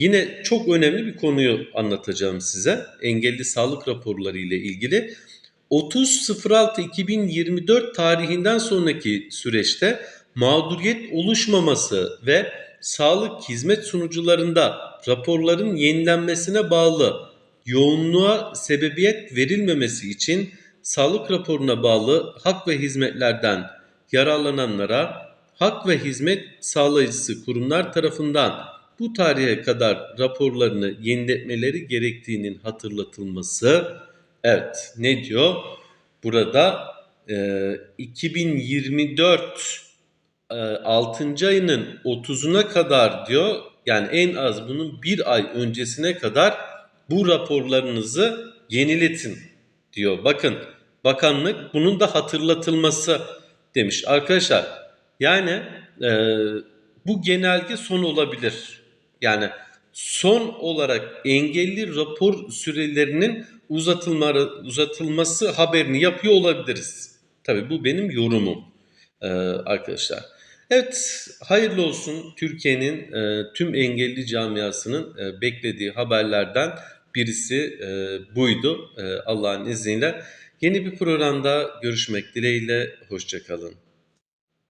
Yine çok önemli bir konuyu anlatacağım size. Engelli sağlık raporları ile ilgili. 30.06.2024 tarihinden sonraki süreçte mağduriyet oluşmaması ve sağlık hizmet sunucularında raporların yenilenmesine bağlı yoğunluğa sebebiyet verilmemesi için sağlık raporuna bağlı hak ve hizmetlerden yararlananlara hak ve hizmet sağlayıcısı kurumlar tarafından bu tarihe kadar raporlarını yeniletmeleri gerektiğinin hatırlatılması. Evet ne diyor? Burada e, 2024 e, 6. ayının 30'una kadar diyor yani en az bunun bir ay öncesine kadar bu raporlarınızı yeniletin diyor. Bakın bakanlık bunun da hatırlatılması demiş. Arkadaşlar yani e, bu genelge son olabilir. Yani son olarak engelli rapor sürelerinin uzatılma, uzatılması haberini yapıyor olabiliriz. Tabii bu benim yorumum e, arkadaşlar. Evet hayırlı olsun Türkiye'nin e, tüm engelli camiasının e, beklediği haberlerden birisi buydu Allah'ın izniyle. Yeni bir programda görüşmek dileğiyle hoşçakalın.